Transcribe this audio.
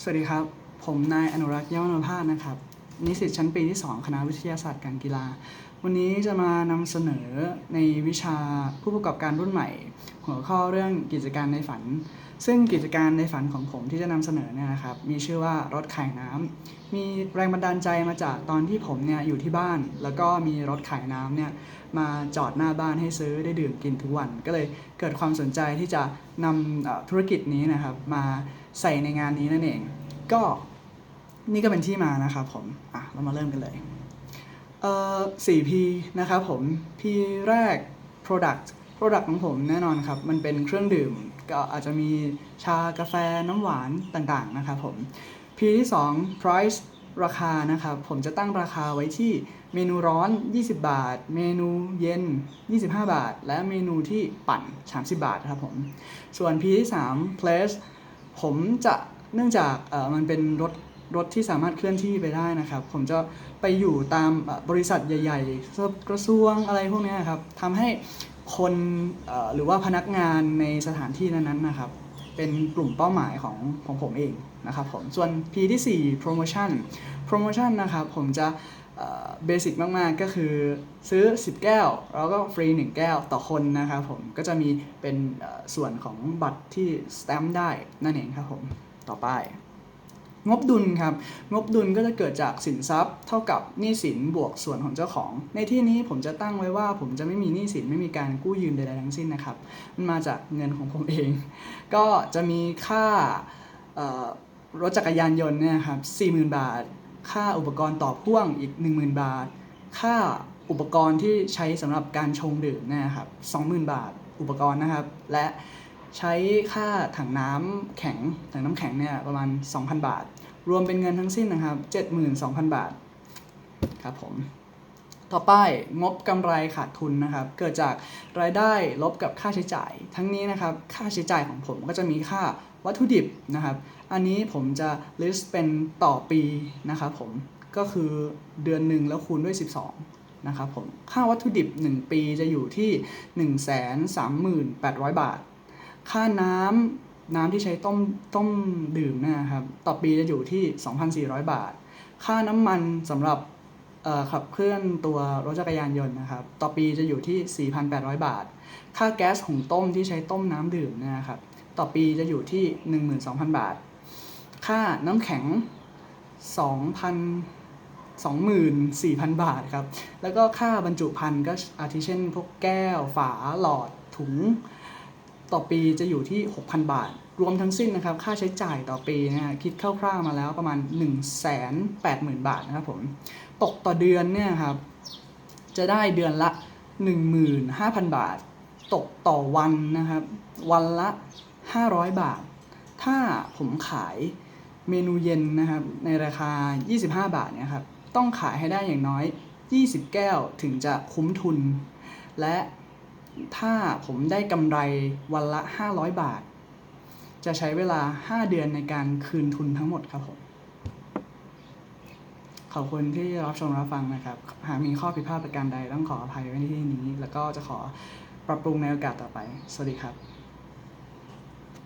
สวัสดีครับ ผมนายอนุรักษ์เย้านภาสนะครับ นิสิตชั้นปีที่ 2 คณะวิทยาศาสตร์การกีฬา วันนี้จะมานำเสนอในวิชาผู้ประกอบการรุ่นใหม่ หัวข้อเรื่องกิจการในฝัน ซึ่งกิจการในฝันของผมที่จะนำเสนอเนี่ยนะครับ มีชื่อว่ารถขายน้ำมีแรงบันดาลใจมาจากตอนที่ผมเนี่ยอยู่ที่บ้าน แล้วก็มีรถขายน้ำเนี่ยมาจอดหน้าบ้านให้ซื้อได้ดื่มกินทุกวัน ก็เลยเกิดความสนใจที่จะนำธุรกิจนี้นะครับมาใส่ในงานนี้นั่นเอง ก็นี่ก็เป็นที่มานะครับผมอะเรามาเริ่มกันเลย เอ่อ 4P นะครับผม P แรก product product ของผมแน่นอนครับ มันเป็นเครื่องดื่ม ก็อาจจะมีชากาแฟน้ำหวานต่างๆ นะครับผม P ที่ 2 price ราคานะครับ ผมจะตั้งราคาไว้ที่เมนูร้อน 20 บาท เมนูเย็น 25 บาท และเมนูที่ปั่น 30 บาทครับผม ส่วน P ที่ 3 place ผมจะเนื่องจากมันเป็นรถ รถที่สามารถเคลื่อนที่ไปได้นะครับ ผมจะไปอยู่ตามบริษัทใหญ่ๆ กระทรวงอะไรพวกนี้ครับทำให้คนหรือว่าพนักงานในสถานที่นั้นๆนะครับ เป็นกลุ่มเป้าหมายของของผมเองนะครับผมส่วน P ที่4 promotion promotion นะครับผมจะเบสิกมากๆ ก็คือซื้อ 10 แก้ว แล้วก็ฟรี 1 แก้วต่อคนนะครับผมก็จะมีเป็นส่วนของบัตรที่สแตมป์ได้นั่นเองครับผมต่อไป งบดุลครับ งบดุลก็จะเกิดจากสินทรัพย์ เท่ากับหนี้สินบวกส่วนของเจ้าของ ในที่นี้ผมจะตั้งไว้ว่า ผมจะไม่มีหนี้สินไม่มีการกู้ยืมใดๆทั้งสิ้นนะครับ มันมาจากเงินของผมเอง ก็จะมีค่ารถจักรยานยนต์เนี่ยครับ40,000 บาท ค่าอุปกรณ์ต่อพ่วงอีก 10,000 บาท ค่าอุปกรณ์ที่ใช้สำหรับการชงดื่มเนะครับ20,000 บาท อุปกรณ์นะครับ และ ใช้ค่าถังน้ำแข็งถังน้ำแข็งเนี่ยประมาณ 2,000 บาท รวมเป็นเงินทั้งสิ้นนะครับ 72,000 บาทครับผมต่อไปงบกำไรขาดทุนนะครับ เกิดจากรายได้ลบกับค่าใช้จ่าย ทั้งนี้นะครับ ค่าใช้จ่ายของผมก็จะมีค่าวัตถุดิบนะครับ อันนี้ผมจะ list เป็นต่อปีนะครับผมก็คือเดือนหนึ่งแล้วคูณด้วย 12นะครับผมค่าวัตถุดิบ 1 ปีจะอยู่ที่ 138,800 บาท ค่าน้ำน้ำที่ใช้ต้มต้มดื่มนะครับ ต่อปีจะอยู่ที่ 2,400 บาท ค่าน้ำมันสำหรับขับเคลื่อนตัวรถจักรยานยนต์นะครับ ต่อปีจะอยู่ที่ 4,800 บาท ค่าแก๊สหุงต้มที่ใช้ต้มน้ำดื่มนะครับ ต่อปีจะอยู่ที่ 12,000 บาท ค่าน้ำแข็ง 2,000 24,000 บาทครับ แล้วก็ค่าบรรจุภัณฑ์ก็อาทิเช่น พวกแก้ว ฝา หลอด ถุง ต่อปีจะอยู่ที่ 6,000 บาท รวมทั้งสิ้นนะครับ ค่าใช้จ่ายต่อปีนะฮะคิดคร่าวๆมาแล้วประมาณ 180,000 บาทนะครับผม ตกต่อเดือนเนี่ยครับจะได้เดือนละ 15,000 บาท ตกต่อวันนะครับ วันละ 500 บาท ถ้าผมขายเมนูเย็นนะครับ ในราคา 25 บาทเนี่ยครับ ต้องขายให้ได้อย่างน้อย 20 แก้วถึงจะคุ้มทุน และ ถ้าผมได้กำไรวันละ 500 บาท จะใช้เวลา 5 เดือนในการคืนทุนทั้งหมดครับผม ขอบคุณที่รับชมรับฟังนะครับ หากมีข้อผิดพลาดประการใดต้องขออภัยไว้ในที่นี้ แล้วก็จะขอปรับปรุงในโอกาสต่อไป สวัสดีครับ